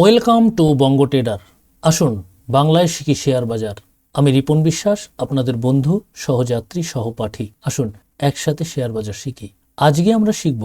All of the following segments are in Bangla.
Welcome to Banga tedder. আসুন, বাংলায় শিখি শেয়ার বাজার। আমি রিপন বিশ্বাস, আপনাদের বন্ধু, সহযাত্রী, সহপাঠী। আসুন, একসাথে শেয়ার বাজার শিখি। আজকে আমরা শিখব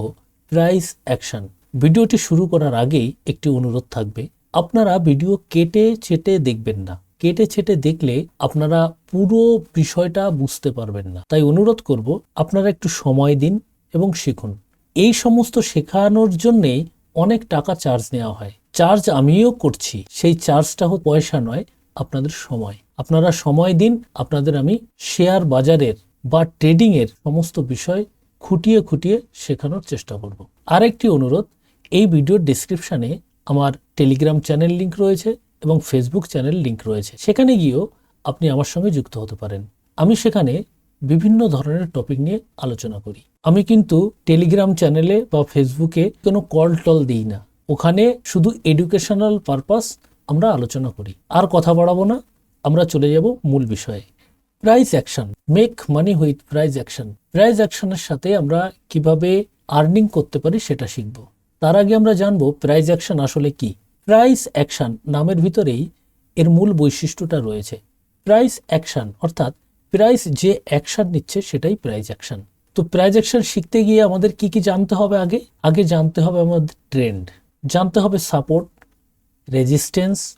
প্রাইস অ্যাকশন। ভিডিওটি শুরু করার আগেই একটি অনুরোধ থাকবে, আপনারা ভিডিও কেটে চেটে দেখবেন না। কেটে ছেটে দেখলে আপনারা পুরো বিষয়টা বুঝতে পারবেন না। তাই অনুরোধ করব, আপনারা একটু সময় দিন এবং শিখুন। এই সমস্ত শেখানোর জন্যেই অনেক টাকা চার্জ নেওয়া হয়। চার্জ আমিও করছি। সেই চার্জটা পয়সা নয়, আপনাদের সময়। আপনারা সময় দিন, আপনাদের আমি শেয়ার বাজারের বা ট্রেডিং এর সমস্ত বিষয় খুঁটিয়ে খুঁটিয়ে শেখানোর চেষ্টা করব। আরেকটি অনুরোধ, এই ভিডিওর ডিসক্রিপশানে আমার টেলিগ্রাম চ্যানেল লিংক রয়েছে এবং ফেসবুক চ্যানেল লিংক রয়েছে। সেখানে গিয়েও আপনি আমার সঙ্গে যুক্ত হতে পারেন। আমি সেখানে বিভিন্ন ধরনের টপিক নিয়ে আলোচনা করি। আমি কিন্তু টেলিগ্রাম চ্যানেলে বা ফেসবুকে কোনো কল টল দিই না। ওখানে শুধু এডুকেশনাল পারপাস আমরা আলোচনা করি। আর কথা বাড়াবো না, আমরা চলে যাব মূল বিষয়ে। Price action make money with price action price অ্যাকশনের সাথে আমরা কীভাবে আর্নিং করতে পারি সেটা শিখব। তার আগে আমরা জানব প্রাইস অ্যাকশন আসলে কি। প্রাইস অ্যাকশন নামের ভিতরেই এর মূল বৈশিষ্ট্যটা রয়েছে। প্রাইস অ্যাকশন অর্থাৎ প্রাইস যে অ্যাকশন নিচ্ছে সেটাই প্রাইস অ্যাকশন তো প্রাইস অ্যাকশন শিখতে গিয়ে আমাদের কি কি জানতে হবে আগে? আগে জানতে হবে আমাদের ট্রেন্ড জানতে হবে সাপোর্ট রেজিস্ট্যান্স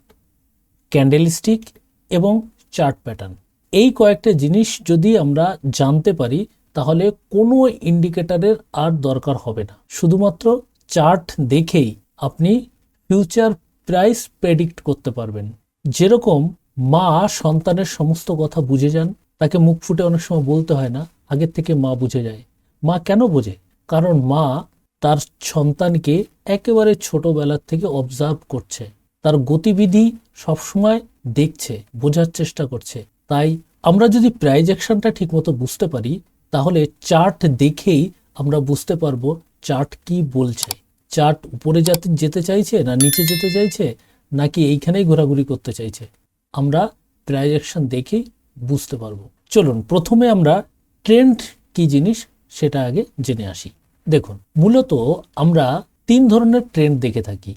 ক্যান্ডেলস্টিক এবং চার্ট প্যাটার্ন এই কয়েকটা জিনিস যদি আমরা জানতে পারি, তাহলে কোনো ইন্ডিকেটরের আর দরকার হবে না। শুধুমাত্র চার্ট দেখেই আপনি ফিউচার প্রাইস প্রেডিক্ট করতে পারবেন। যেরকম মা সন্তানের সমস্ত কথা বুঝে যান, তাকে মুখ ফুটে অনেক সময় বলতে হয় না, আগের থেকে মা বুঝে যায়। মা কেন বোঝে? কারণ মা তার সন্তানকে একেবারে ছোটবেলার থেকে অবজার্ভ করছে। তার গতিবিধি সবসময় দেখছে, বোঝার চেষ্টা করছে। তাই আমরা যদি প্রাইজ অ্যাকশনটা ঠিকমতো বুঝতে পারি, তাহলে চার্ট দেখেই আমরা বুঝতে পারব চার্ট কি বলছে। চার্ট উপরে যাতে যেতে চাইছে না নিচে যেতে চাইছে, নাকি এইখানেই ঘোরাঘুরি করতে চাইছে। আমরা প্রাইজ অ্যাকশন দেখেই বুঝতে পারব। চলুন, প্রথমে আমরা ট্রেন্ড কি জিনিস সেটা আগে জেনে আসি। দেখুন, মূলত আমরা তিন ধরনের ট্রেন্ড দেখে থাকি।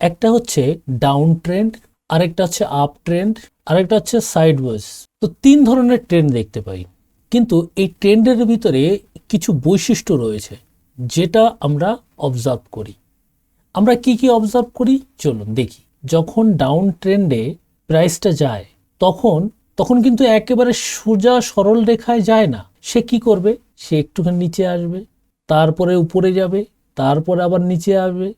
একটা হচ্ছে ডাউন ট্রেন্ড আরেকটা হচ্ছে আপ ট্রেন্ড আরেকটা হচ্ছে সাইডওয়েজ তো তিন ধরনের ট্রেন্ড দেখতে পাই। কিন্তু এই ট্রেন্ডের ভিতরে কিছু বৈশিষ্ট্য রয়েছে, যেটা আমরা অবজার্ভ করি। আমরা কি কি অবজার্ভ করি? চলুন দেখি। যখন ডাউন ট্রেন্ডে প্রাইসটা যায়, তখন তখন কিন্তু একেবারে সোজা সরল রেখায় যায় না। সে কি করবে? সে একটুখানি নিচে আসবে, তারপরে উপরে যাবে তারপরে আবার নিচে আসবে,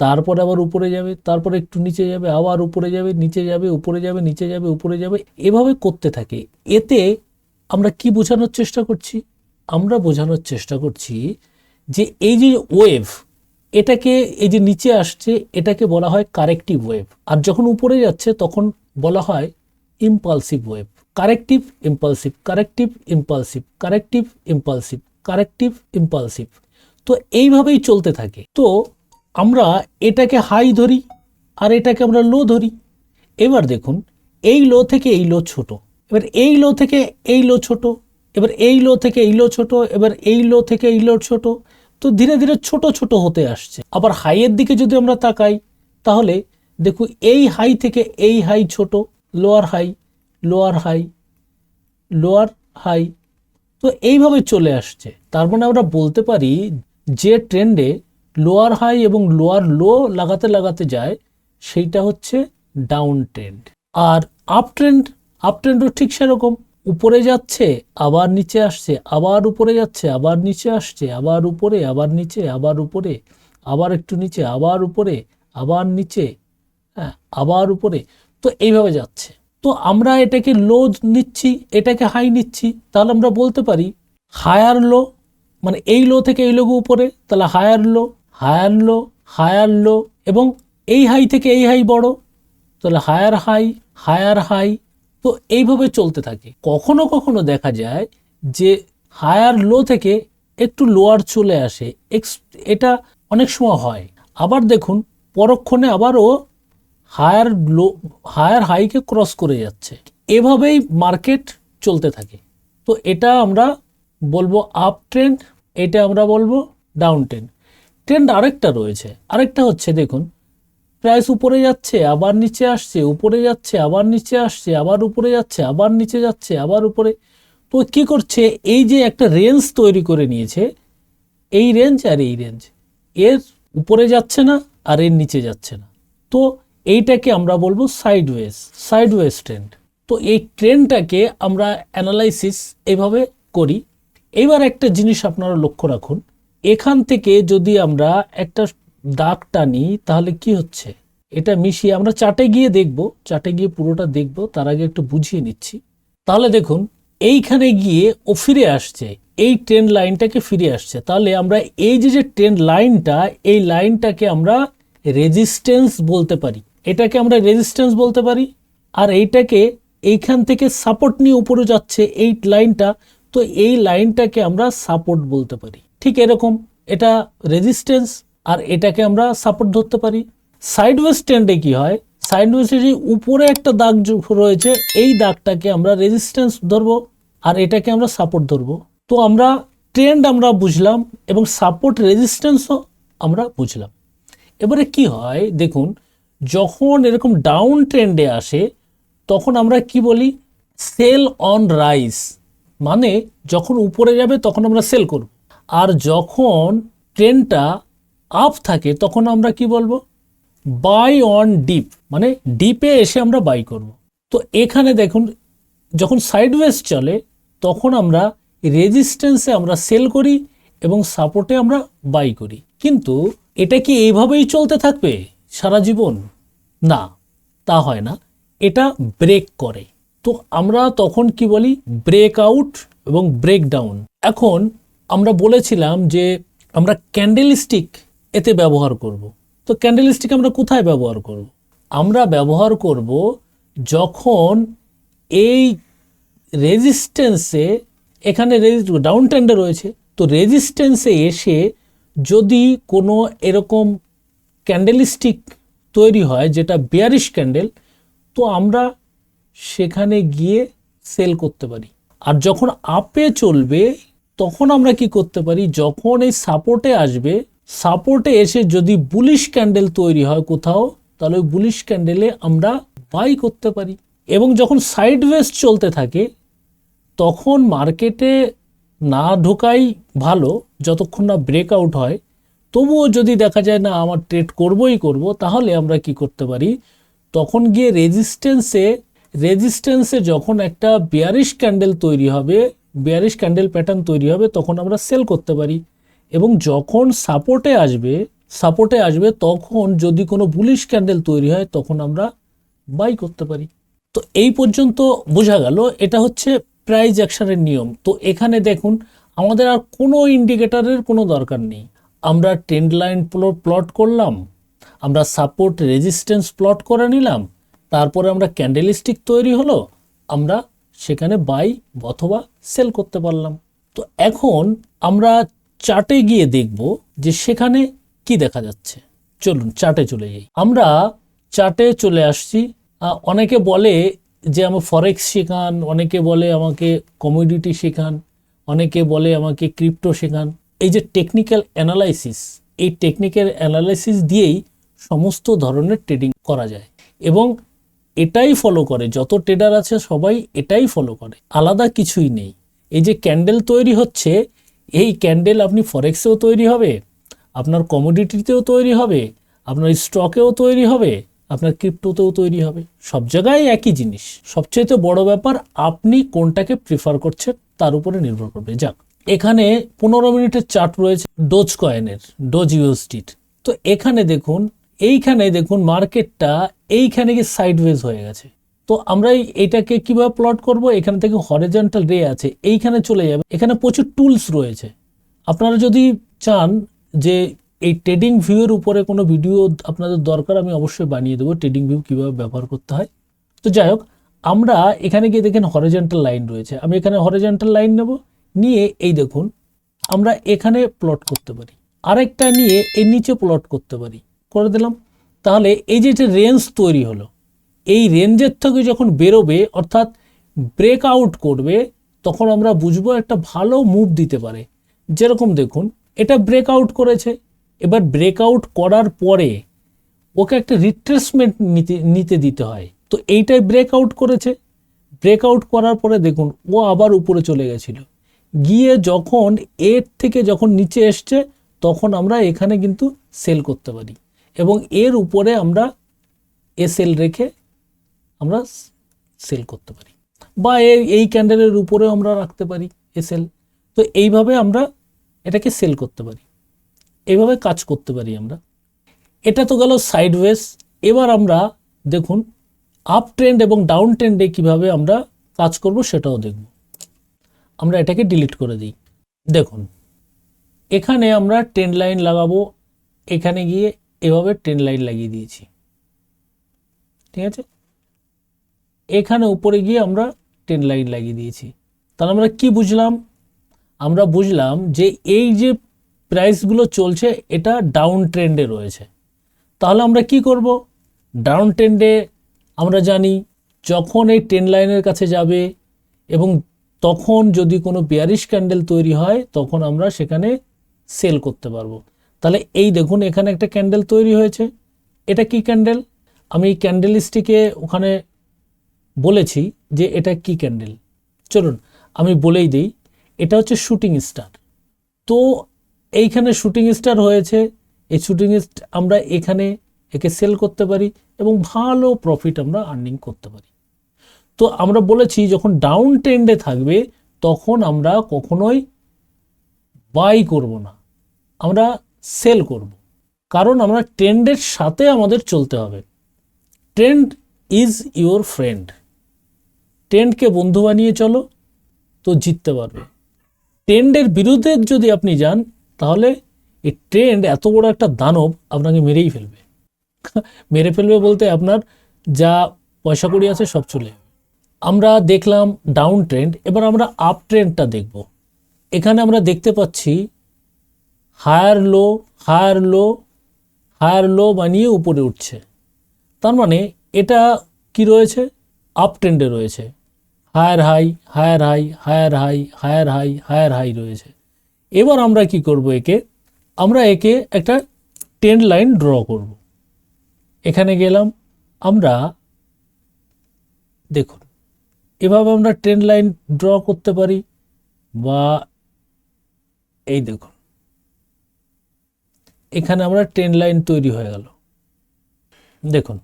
তারপরে আবার উপরে যাবে, তারপরে একটু নিচে যাবে, আবার উপরে যাবে, নিচে যাবে, উপরে যাবে, নিচে যাবে, উপরে যাবে, এভাবে করতে থাকে। এতে আমরা কি বোঝানোর চেষ্টা করছি? আমরা বোঝানোর চেষ্টা করছি যে এই যে ওয়েভ এটাকে এই যে নিচে আসছে, এটাকে বলা হয় কারেক্টিভ ওয়েভ আর যখন উপরে যাচ্ছে, তখন বলা হয় impulsive wave corrective impulsive corrective impulsive corrective impulsive corrective impulsive তো এইভাবেই চলতে থাকে। তো আমরা এটাকে হাই ধরি আর এটাকে আমরা লো ধরি। এবার দেখুন, এই লো থেকে এই লো ছোট। এবার এই লো থেকে এই লো ছোট। এবার এই লো থেকে এই লো ছোট। এবার এই লো থেকে এই লো ছোট। তো ধীরে ধীরে ছোট ছোট হতে আসছে। আবার হাইয়ের দিকে যদি আমরা তাকাই, তাহলে দেখুন, এই হাই থেকে এই হাই ছোট lower high lower high lower high তো এইভাবে চলে আসছে। তার মানে আমরা বলতে পারি যে ট্রেন্ডে লোয়ার হাই এবং লোয়ার লো লাগাতে লাগাতে যায়, সেইটা হচ্ছে ডাউন ট্রেন্ড আর আপ ট্রেন্ড আপ ট্রেন্ডও ঠিক সেরকম। উপরে যাচ্ছে, আবার নিচে আসছে, আবার উপরে যাচ্ছে, আবার নিচে আসছে, আবার উপরে, আবার নিচে, আবার উপরে, আবার একটু নিচে, আবার উপরে, আবার নিচে হ্যাঁ আবার উপরে। তো এইভাবে যাচ্ছে। তো আমরা এটাকে লো নিচ্ছি, এটাকে হাই নিচ্ছি, তাহলে আমরা বলতে পারি হায়ার লো মানে এই লো থেকে এই লোগো উপরে, তাহলে higher low higher low higher low এবং এই হাই থেকে এই হাই বড়, তাহলে হায়ার হাই হায়ার হাই তো এইভাবে চলতে থাকে। কখনো কখনো দেখা যায় যে হায়ার লো থেকে একটু লোয়ার চলে আসে এক্স এটা অনেক সময় হয়। আবার দেখুন, পরক্ষণে আবারও হায়ার লো হায়ার হাইকে ক্রস করে যাচ্ছে। এভাবেই মার্কেট চলতে থাকে। তো এটা আমরা বলব আপ ট্রেন্ড এটা আমরা বলব ডাউন ট্রেন্ড ট্রেন্ড আরেকটা রয়েছে। আরেকটা হচ্ছে দেখুন প্রাইস উপরে যাচ্ছে, আবার নিচে আসছে, উপরে যাচ্ছে, আবার নিচে আসছে, আবার উপরে যাচ্ছে, আবার নিচে যাচ্ছে, আবার উপরে। তো কি করছে? এই যে একটা রেঞ্জ তৈরি করে নিয়েছে, এই রেঞ্জ আর এই রেঞ্জ এর উপরে যাচ্ছে না, আর এর নিচে যাচ্ছে না। তো এইটাকে আমরা বলব সাইডওয়েজ সাইডওয়েজ ট্রেন্ড তো এই ট্রেন্ডটাকে আমরা অ্যানালাইসিস এইভাবে করি। এবার একটা জিনিস আপনারা লক্ষ্য রাখুন। এখান থেকে যদি আমরা একটা দাগ টানি, তাহলে কি হচ্ছে? এটা মিশিয়ে আমরা চাটে গিয়ে দেখব। চাটে গিয়ে পুরোটা দেখব, তার আগে একটু বুঝিয়ে নিচ্ছি। তাহলে দেখুন, এইখানে গিয়ে ও ফিরে আসছে। এই ট্রেন লাইনটাকে ফিরে আসছে। তাহলে আমরা এই যে যে ট্রেন লাইনটা, এই লাইনটাকে আমরা রেজিস্ট্যান্স বলতে পারি। এটাকে আমরা রেজিস্ট্যান্স বলতে পারি। আর এইটাকে এইখান থেকে সাপোর্ট নিয়ে উপরে যাচ্ছে, এই লাইনটা তো এই লাইনটাকে আমরা সাপোর্ট বলতে পারি। ঠিক এরকম, এটা রেজিস্ট্যান্স আর এটাকে আমরা সাপোর্ট ধরতে পারি। সাইডওয়েজ ট্রেন্ডে কি হয়? সাইডওয়েজে যে উপরে একটা দাগ রয়েছে, এই দাগটাকে আমরা রেজিস্ট্যান্স ধরবো আর এটাকে আমরা সাপোর্ট ধরবো। তো আমরা ট্রেন্ড আমরা বুঝলাম এবং সাপোর্ট রেজিস্ট্যান্সও আমরা বুঝলাম। এবারে কি হয়? দেখুন, যখন এরকম ডাউন ট্রেন্ডে আসে, তখন আমরা কি বলি? সেল অন রাইস মানে যখন উপরে যাবে তখন আমরা সেল করব। আর যখন ট্রেনটা আপ থাকে তখন আমরা কি বলব? বাই অন ডিপ মানে ডিপে এসে আমরা বাই করব। তো এখানে দেখুন, যখন সাইডওয়েজ চলে, তখন আমরা রেজিস্ট্যান্সে আমরা সেল করি এবং সাপোর্টে আমরা বাই করি। কিন্তু এটা কি এইভাবেই চলতে থাকবে সারা জীবন? না, তা হয় না। এটা ব্রেক করে। তো আমরা তখন কি বলি? ব্রেক আউট এবং ব্রেক ডাউন এখন আমরা বলেছিলাম যে আমরা ক্যান্ডেলস্টিক এতে ব্যবহার করব। তো ক্যান্ডেল ক্যান্ডেলস্টিক আমরা কোথায় ব্যবহার করব? আমরা ব্যবহার করব যখন এই রেজিস্ট্যান্সে এখানে ডাউন ট্রেন্ডে রয়েছে, তো রেজিস্ট্যান্সে এসে যদি কোনো এরকম ক্যান্ডেল ক্যান্ডেলস্টিক তৈরি হয়, যেটা বিয়ারিশ ক্যান্ডেল তো আমরা সেখানে গিয়ে সেল করতে পারি। আর যখন আপে চলবে, তখন আমরা কি করতে পারি? যখন এই সাপোর্টে আসবে সাপোর্টে এসে যদি বুলিশ ক্যান্ডেল তৈরি হয় কোথাও, তাহলে ওই বুলিশ ক্যান্ডেলে আমরা বাই করতে পারি। এবং যখন সাইড ওয়েস্ট চলতে থাকে, তখন মার্কেটে না ঢোকাই ভালো, যতক্ষণ না ব্রেকআউট হয়। তবুও যদি দেখা যায়, না, আমার ট্রেড করবই করব, তাহলে আমরা কি করতে পারি? তখন গিয়ে রেজিস্ট্যান্সে রেজিস্ট্যান্সে যখন একটা বিয়ারিশ ক্যান্ডেল তৈরি হবে বিয়ারিশ ক্যান্ডেল প্যাটার্ন তৈরি হবে, তখন আমরা সেল করতে পারি। এবং যখন সাপোর্টে আসবে সাপোর্টে আসবে, তখন যদি কোনো বুলিশ ক্যান্ডেল তৈরি হয়, তখন আমরা বাই করতে পারি। তো এই পর্যন্ত বোঝা গেল, এটা হচ্ছে প্রাইজ অ্যাকশনের নিয়ম। তো এখানে দেখুন, আমাদের আর কোনো ইন্ডিকেটরের কোনো দরকার নেই। আমরা ট্রেন্ড লাইন প্লট করলাম, আমরা সাপোর্ট রেজিস্ট্যান্স প্লট করে নিলাম তারপরে আমরা ক্যান্ডেলিস্টিক তৈরি হলো, আমরা সেখানে বাই অথবা সেল করতে পারলাম। তো এখন আমরা চার্টে গিয়ে দেখব যে সেখানে কি দেখা যাচ্ছে। চলুন চার্টে চলে যাই। আমরা চার্টে চলে আসছি। অনেকে বলে যে আমার ফরেক্স শেখান, অনেকে বলে আমাকে কমোডিটি শেখান, অনেকে বলে আমাকে ক্রিপ্টো শেখান। এই যে টেকনিক্যাল অ্যানালাইসিস এই টেকনিক্যাল অ্যানালাইসিস দিয়েই সমস্ত ধরনের ট্রেডিং করা যায়। এবং এটাই ফলো করে, যত ট্রেডার আছে সবাই এটাই ফলো করে, আলাদা কিছুই নেই। এই যে ক্যান্ডেল তৈরি হচ্ছে, এই ক্যান্ডেল আপনি ফরেক্সেও তৈরি হবে, আপনার কমোডিটিতেও তৈরি হবে, আপনার স্টকেও তৈরি হবে, আপনার ক্রিপ্টোতেও তৈরি হবে। সব জায়গায় একই জিনিস। সবচেয়ে বড় ব্যাপার, আপনি কোনটাকে প্রিফার করছেন তার উপরে নির্ভর করবে। যাক, এখানে পনেরো মিনিটের চার্ট রয়েছে ডোজ কয়েনের ডোজ ইউএসডির তো এখানে দেখুন এইখানে দেখুন মার্কেটটা এইখানে গিয়ে সাইডওয়েজ হয়ে গেছে। তো আমরা এইটাকে কীভাবে প্লট করব? এখান থেকে হরিজন্টাল রে আছে, এইখানে চলে যাবে। এখানে প্রচুর টুলস রয়েছে। আপনারা যদি চান যে এই ট্রেডিং ভিউয়ের উপরে কোনো ভিডিও আপনাদের দরকার, আমি অবশ্যই বানিয়ে দেবো ট্রেডিং ভিউ কীভাবে ব্যবহার করতে হয়। তো যাই হোক, আমরা এখানে গিয়ে দেখেন হরিজন্টাল লাইন রয়েছে। আমি এখানে হরিজন্টাল লাইন নেব। নিয়ে এই দেখুন, আমরা এখানে প্লট করতে পারি। আরেকটা নিয়ে এর নিচে প্লট করতে পারি। করে দিলাম। তাহলে এই যে রেঞ্জ তৈরি হলো, এই রেঞ্জের থেকে যখন বেরোবে, অর্থাৎ ব্রেক আউট করবে, তখন আমরা বুঝব একটা ভালো মুভ দিতে পারে। যেরকম দেখুন, এটা ব্রেক আউট করেছে। এবার ব্রেক আউট করার পরে ওকে একটা রিট্রেসমেন্ট নিতে নিতে দিতে হয়। তো এইটাই ব্রেক আউট করেছে। ব্রেক আউট করার পরে দেখুন, ও আবার উপরে চলে গেছিল। গিয়ে যখন এর থেকে যখন নিচে এসছে, তখন আমরা এখানে কিন্তু সেল করতে পারি। এবং এর উপরে আমরা এ সেল রেখে আমরা সেল করতে পারি বা এই ক্যান্ডেলের উপরেও আমরা রাখতে পারি এ সেল তো এইভাবে আমরা এটাকে সেল করতে পারি। এইভাবে কাজ করতে পারি আমরা। এটা তো গেল সাইডওয়েজ এবার আমরা দেখুন আপ ট্রেন্ড এবং ডাউন ট্রেন্ডে কীভাবে আমরা কাজ করব সেটাও দেখব। আমরা এটাকে ডিলিট করে দিই। দেখুন, এখানে আমরা ট্রেন লাইন লাগাবো। এখানে গিয়ে এভাবে ট্রেন লাইন লাগিয়ে দিয়েছি। ঠিক আছে? এখানে উপরে গিয়ে আমরা ট্রেন লাইন লাগিয়ে দিয়েছি। তাহলে আমরা কি বুঝলাম? আমরা বুঝলাম যে এই যে প্রাইসগুলো চলছে, এটা ডাউন ট্রেন্ডে রয়েছে। তাহলে আমরা কি করব? ডাউন ট্রেন্ডে আমরা জানি যখন এই ট্রেন লাইনের কাছে যাবে এবং তখন যদি কোনো বিয়ারিশ ক্যান্ডেল তৈরি হয়, তখন আমরা সেখানে সেল করতে পারব। তাহলে এই দেখুন, এখানে একটা ক্যান্ডেল তৈরি হয়েছে। এটা কি ক্যান্ডেল আমি এই ক্যান্ডেল ক্যান্ডেলিস্টিকে ওখানে বলেছি যে এটা কি ক্যান্ডেল চলুন, আমি বলেই দিই, এটা হচ্ছে শুটিং স্টার তো এইখানে শুটিং স্টার হয়েছে। এই শুটিং আমরা এখানে একে সেল করতে পারি এবং ভালো প্রফিট আমরা আর্নিং করতে পারি। তো আমরা বলেছি, যখন ডাউন ট্রেন্ডে থাকবে, তখন আমরা কখনোই বাই করব না। আমরা সেল করব। কারণ আমরা ট্রেন্ডের সাথে আমাদের চলতে হবে। Trend is your friend. ট্রেন্ডকে বন্ধু বানিয়ে চলো তো জিততে পারবে। ট্রেন্ডের বিরুদ্ধে যদি আপনি যান, তাহলে এই ট্রেন্ড এত বড় একটা দানব আপনাকে মেরেই ফেলবে। মেরে ফেলবে বলতে আপনার যা পয়সা কড়ি আছে সব চলে যাবে। আমরা দেখলাম ডাউন ট্রেন্ড এবার আমরা আপ ট্রেন্ডটা দেখব। এখানে আমরা দেখতে পাচ্ছি higher low higher low higher low বানিয়ে উপরে উঠছে। তার মানে এটা কি রয়েছে? আপ ট্রেন্ডে রয়েছে। Higher high higher high higher high higher high higher high রয়েছে। এবার আমরা কি করব একে? আমরা একে একটা ট্রেন্ড লাইন ড্র করব। এখানে গেলাম, আমরা দেখুন, এভাবে আমরা ট্রেন্ড লাইন ড্র করতে পারি বা এই দেখুন এখানে আমরা ট্রেন লাইন তৈরি হয়ে গেল। দেখুন,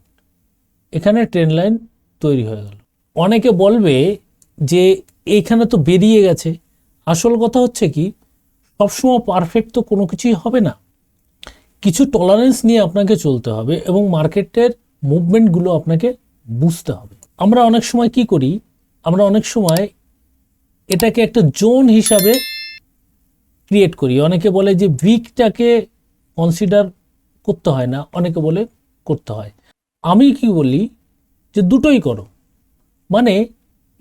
এখানে ট্রেন লাইন তৈরি হয়ে গেল। অনেকে বলবে যে এইখানে তো বেরিয়ে গেছে। আসল কথা হচ্ছে কি, সবসময় পারফেক্ট তো কোনো কিছুই হবে না। কিছু টলারেন্স নিয়ে আপনাকে চলতে হবে এবং মার্কেটের মুভমেন্টগুলো আপনাকে বুঝতে হবে। আমরা অনেক সময় কি করি, আমরা অনেক সময় এটাকে একটা জোন হিসাবে ক্রিয়েট করি। অনেকে বলে যে উইকটাকে কনসিডার করতে হয় না, অনেকে বলে করতে হয়। আমি কি বলি যে দুটোই করো। মানে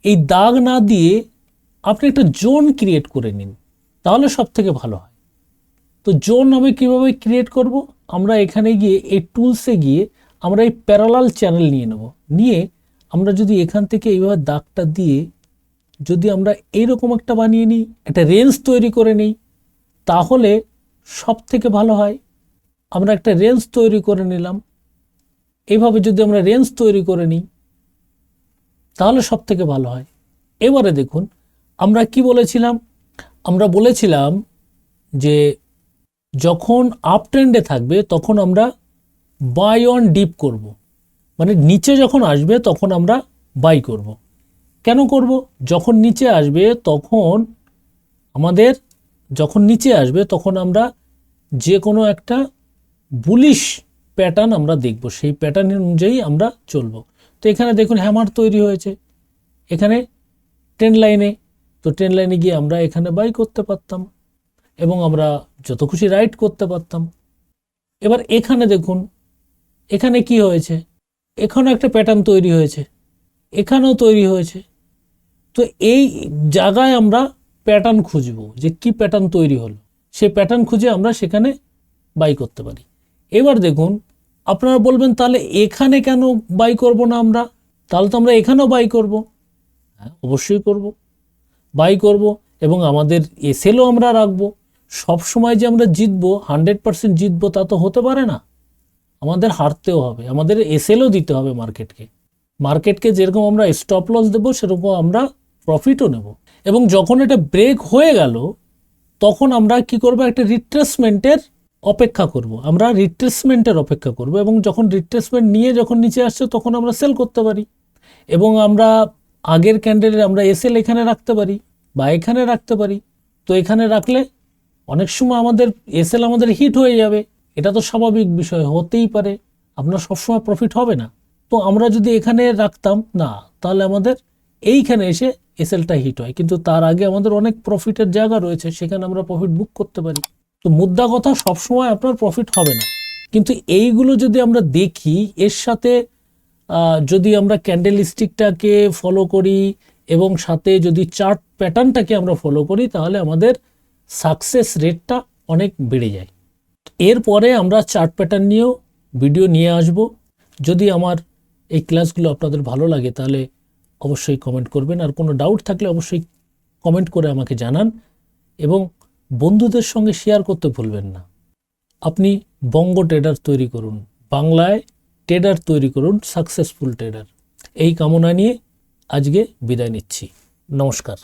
এই দাগ না দিয়ে আপনি একটা জোন ক্রিয়েট করে নিন, তাহলে সব থেকে ভালো হয়। তো জোন আমি কীভাবে ক্রিয়েট করব? আমরা এখানে গিয়ে এই টুলসে গিয়ে আমরা এই প্যারালাল চ্যানেল নিয়ে নেব। নিয়ে আমরা যদি এখান থেকে এইভাবে দাগটা দিয়ে যদি আমরা এইরকম একটা বানিয়ে নিই, একটা রেঞ্জ তৈরি করে নিই, তাহলে সব থেকে ভালো হয়। আমরা একটা রেঞ্জ তৈরি করে নিলাম এইভাবে যদি আমরা রেঞ্জ তৈরি করে নিই, তাহলে সব থেকে ভালো হয় এবারে দেখুন, আমরা কি বলেছিলাম আমরা বলেছিলাম যে যখন আপ ট্রেন্ডে থাকবে, তখন আমরা বাই অন ডিপ করব। মানে নিচে যখন আসবে, তখন আমরা বাই করব। কেন করব যখন নিচে আসবে, তখন আমাদের, যখন নিচে আসবে, তখন আমরা যে কোনো একটা বুলিশ প্যাটার্ন আমরা দেখব, সেই প্যাটার্ন অনুযায়ী আমরা চলবো। তো এখানে দেখুন হ্যামার তৈরি হয়েছে। এখানে ট্রেন লাইনে তো ট্রেন লাইনে গিয়ে আমরা এখানে বাই করতে পারতাম এবং আমরা যত খুশি রাইড করতে পারতাম। এবার এখানে দেখুন, এখানে কি হয়েছে? এখানেও একটা প্যাটার্ন তৈরি হয়েছে, এখানেও তৈরি হয়েছে। তো এই জায়গায় আমরা প্যাটার্ন খুঁজব যে কি প্যাটার্ন তৈরি হলো। সেই প্যাটার্ন খুঁজে আমরা সেখানে বাই করতে পারি। এবার দেখুন, আপনারা বলবেন, তাহলে এখানে কেন বাই করব না আমরা? তাহলে তো আমরা এখানেও বাই করব। হ্যাঁ অবশ্যই করব। বাই করব এবং আমাদের এসেলও আমরা রাখব। সব সময় যে আমরা জিতবো হান্ড্রেড পার্সেন্ট জিতবো, তা তো হতে পারে না। আমাদের হারতেও হবে, আমাদের এসএলও দিতে হবে মার্কেটকে মার্কেটকে যেরকম আমরা স্টপ লস দেবো, সেরকম আমরা প্রফিটও নেব। এবং যখন এটা ব্রেক হয়ে গেল, তখন আমরা কি করব? একটা রিট্রেসমেন্টের অপেক্ষা করব। আমরা রিট্রেসমেন্টের অপেক্ষা করব এবং যখন রিট্রেসমেন্ট নিয়ে যখন নিচে আসছে তখন আমরা সেল করতে পারি এবং আমরা আগের ক্যান্ডেলের আমরা এসএল এখানে রাখতে পারি বা এখানে রাখতে পারি। তো এখানে রাখলে অনেক সময় আমাদের এসএল আমাদের হিট হয়ে যাবে। এটা তো স্বাভাবিক বিষয়, হতেই পারে। আপনার সবসময় প্রফিট হবে না। তো আমরা যদি এখানে রাখতাম, না, তাহলে আমাদের এইখানে এসে এসএলটা হিট হয়। কিন্তু তার আগে আমাদের অনেক প্রফিটের জায়গা রয়েছে, সেখানে আমরা প্রফিট বুক করতে পারি। তো মুদ্রা কথা সবসময় আপনার প্রফিট হবে না। কিন্তু এইগুলো যদি আমরা দেখি, এর সাথে যদি আমরা ক্যান্ডেল স্টিকটাকে ফলো করি এবং সাথে যদি চার্ট প্যাটার্নটাকে আমরা ফলো করি, তাহলে আমাদের সাকসেস রেটটা অনেক বেড়ে যায়। এরপরে আমরা চার্ট প্যাটার্ন নিয়েও ভিডিও নিয়ে আসব। যদি আমার এই ক্লাসগুলো আপনাদের ভালো লাগে, তাহলে অবশ্যই কমেন্ট করবেন। আর কোনো ডাউট থাকলে অবশ্যই কমেন্ট করে আমাকে জানান। এবং বন্ধুদের সঙ্গে শেয়ার করতে ভুলবেন না। আপনি বঙ্গ ট্রেডার তৈরি করুন, বাংলায় ট্রেডার তৈরি করুন সাকসেসফুল ট্রেডার এই কামনা নিয়ে আজকে বিদায় নিচ্ছি। নমস্কার।